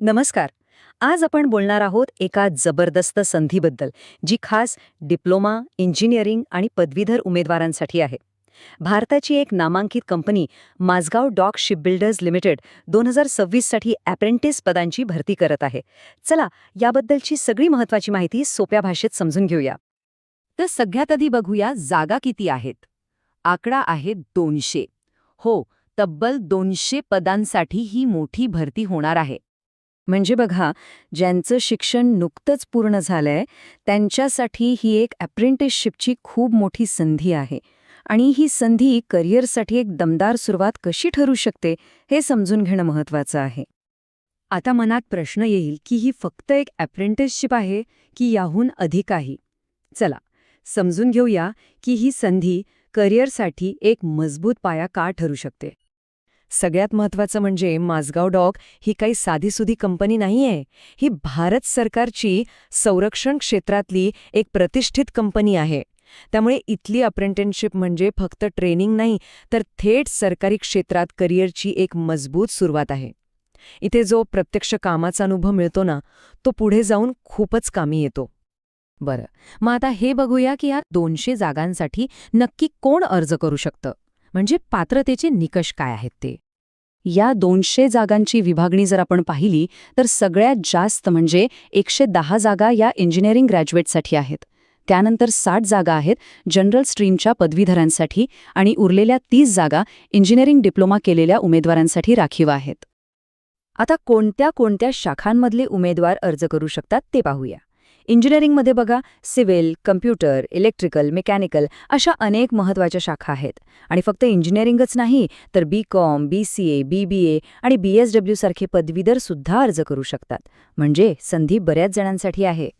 नमस्कार. आज आपण बोलणार आहोत एका जबरदस्त संधीबद्दल जी खास डिप्लोमा इंजिनिअरिंग आणि पदवीधर उमेदवारांसाठी आहे. भारताची एक नामांकित company Mazagon dock shipbuilders limited दोन हजार सव्वीससाठी अप्रेंटिस पदांची भरती करत आहे. चला याबद्दलची सगळी महत्वाची माहिती सोप्या भाषेत समजून घेऊया. तर सगळ्यात आधी बघूया जागा किती आहेत. आकडा आहे दोनशे. हो तब्बल दोनशे पदांसाठी ही मोठी भरती होणार आहे. म्हणजे बघा ज्यांचं शिक्षण नुकतंच पूर्ण झालंय त्यांच्यासाठी ही एक अप्रेंटिसशिपची खूप मोठी संधी आहे. आणि ही संधी करिअरसाठी एक दमदार सुरुवात कशी ठरू शकते हे समजून घेणं महत्वाचं आहे. आता मनात प्रश्न येईल की ही फक्त एक अप्रेंटिसशिप आहे की याहून अधिक आहे? चला समजून घेऊया की ही संधी करिअरसाठी एक मजबूत पाया का ठरू शकते. सगळ्यात महत्त्वाचं म्हणजे माझगाव डॉक ही काही साधीसुधी कंपनी नाहीये. ही भारत सरकारची संरक्षण क्षेत्रातली एक प्रतिष्ठित कंपनी आहे. त्यामुळे इथली अप्रेंटिसशिप म्हणजे फक्त ट्रेनिंग नाही तर थेट सरकारी क्षेत्रात करिअरची एक मजबूत सुरुवात आहे. इथे जो प्रत्यक्ष कामाचा अनुभव मिळतो ना तो पुढे जाऊन खूपच कामी येतो. बरं मग आता हे बघूया की या दोनशे जागांसाठी नक्की कोण अर्ज करू शकतं? म्हणजे पात्रतेचे निकष काय आहेत ते? या दोनशे जागांची विभागणी जर आपण पाहिली तर सगळ्यात जास्त म्हणजे एकशे दहा जागा या इंजिनिअरिंग ग्रॅज्युएटसाठी आहेत. त्यानंतर साठ जागा आहेत जनरल स्ट्रीमच्या पदवीधरांसाठी आणि उरलेल्या तीस जागा इंजिनिअरिंग डिप्लोमा केलेल्या उमेदवारांसाठी राखीव आहेत. आता कोणत्या कोणत्या शाखांमधले उमेदवार अर्ज करू शकतात ते पाहूया. इंजिनिअरिंगमध्ये बघा सिव्हिल कम्प्युटर इलेक्ट्रिकल मेकॅनिकल अशा अनेक महत्त्वाच्या शाखा आहेत. आणि फक्त इंजिनिअरिंगच नाही तर बी com B C A B बी ए आणि बी एस डब्ल्यू सारखे पदवीधर सुद्धा अर्ज करू शकतात. म्हणजे संधी बऱ्याच जणांसाठी आहे.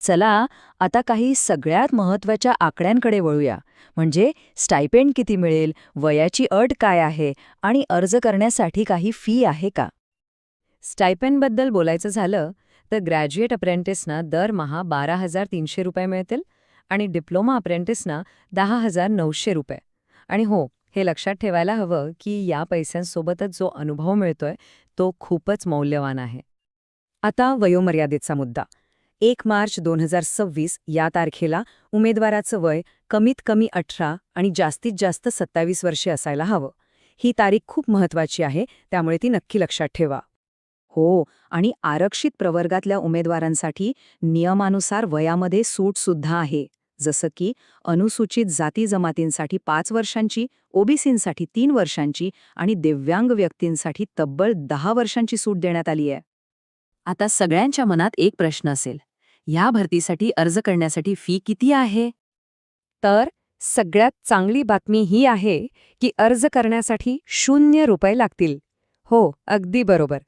चला आता काही सगळ्यात महत्त्वाच्या आकड्यांकडे वळूया. म्हणजे स्टायपेंड किती मिळेल वयाची अट काय आहे आणि अर्ज करण्यासाठी काही फी आहे का? स्टायपेंडबद्दल बोलायचं झालं तर ग्रॅज्युएट अप्रेंटिसना दरमहा बारा हजार तीनशे रुपये मिळतील आणि डिप्लोमा अप्रेंटिसना दहा हजार नऊशे रुपये. आणि हो हे लक्षात ठेवायला हवं की या पैशांसोबतच जो अनुभव मिळतोय तो खूपच मौल्यवान आहे. आता वयोमर्यादेचा मुद्दा. एक मार्च दोन हजार सव्वीस या तारखेला उमेदवाराचं वय कमीत कमी अठरा आणि जास्तीत जास्त सत्तावीस वर्षे असायला हवं. ही तारीख खूप महत्वाची आहे त्यामुळे ती नक्की लक्षात ठेवा. हो आणि आरक्षित प्रवर्गातल्या उमेदवारांसाठी नियमानुसार वयामध्ये सूटसुद्धा आहे. जसं की अनुसूचित जाती जमातींसाठी पाच वर्षांची ओबीसींसाठी तीन वर्षांची आणि दिव्यांग व्यक्तींसाठी तब्बल दहा वर्षांची सूट देण्यात आली आहे. आता सगळ्यांच्या मनात एक प्रश्न असेल. ह्या भरतीसाठी अर्ज करण्यासाठी फी किती आहे? तर सगळ्यात चांगली बातमी ही आहे की अर्ज करण्यासाठी शून्य रुपये लागतील. हो अगदी बरोबर.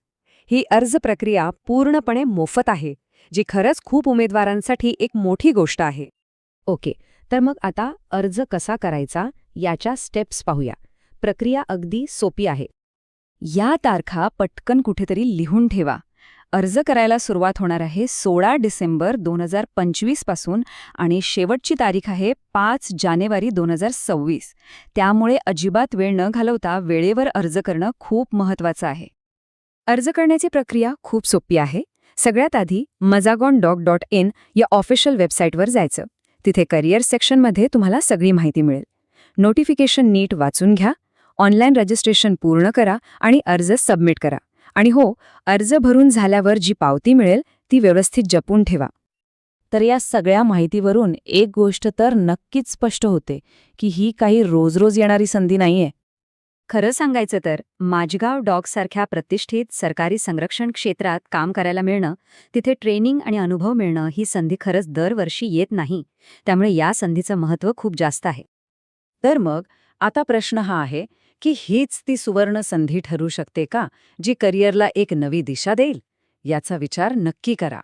ही अर्ज प्रक्रिया पूर्णपणे मोफत आहे जी खरंच खूप उमेदवारांसाठी एक मोठी गोष्ट आहे. ओके तर मग आता अर्ज कसा करायचा याच्या स्टेप्स पाहूया. प्रक्रिया अगदी सोपी आहे. या तारखा पटकन कुठेतरी लिहून ठेवा. अर्ज करायला सुरुवात होणार आहे सोळा डिसेंबर दोन हजार पंचवीसपासून आणि शेवटची तारीख आहे पाच जानेवारी दोन हजार सव्वीस. त्यामुळे अजिबात वेळ न घालवता वेळेवर अर्ज करणं खूप महत्वाचं आहे. अर्ज करण्याची प्रक्रिया खूप सोपी आहे. सगळ्यात आधी मजागॉन डॉग डॉट इन या ऑफिशियल वेबसाईटवर जायचं. तिथे करिअर सेक्शनमध्ये तुम्हाला सगळी माहिती मिळेल. नोटिफिकेशन नीट वाचून घ्या. ऑनलाईन रजिस्ट्रेशन पूर्ण करा आणि अर्ज सबमिट करा. आणि हो अर्ज भरून झाल्यावर जी पावती मिळेल ती व्यवस्थित जपून ठेवा. तर या सगळ्या माहितीवरून एक गोष्ट तर नक्कीच स्पष्ट होते की ही काही रोज रोज येणारी संधी नाहीये. खरं सांगायचं तर माझगाव डॉगसारख्या प्रतिष्ठित सरकारी संरक्षण क्षेत्रात काम करायला मिळणं तिथे ट्रेनिंग आणि अनुभव मिळणं ही संधी खरंच दरवर्षी येत नाही त्यामुळे या संधीचं महत्त्व खूप जास्त आहे. तर मग आता प्रश्न हा आहे की हीच ती सुवर्ण संधी ठरू शकते का जी करिअरला एक नवी दिशा देईल? याचा विचार नक्की करा.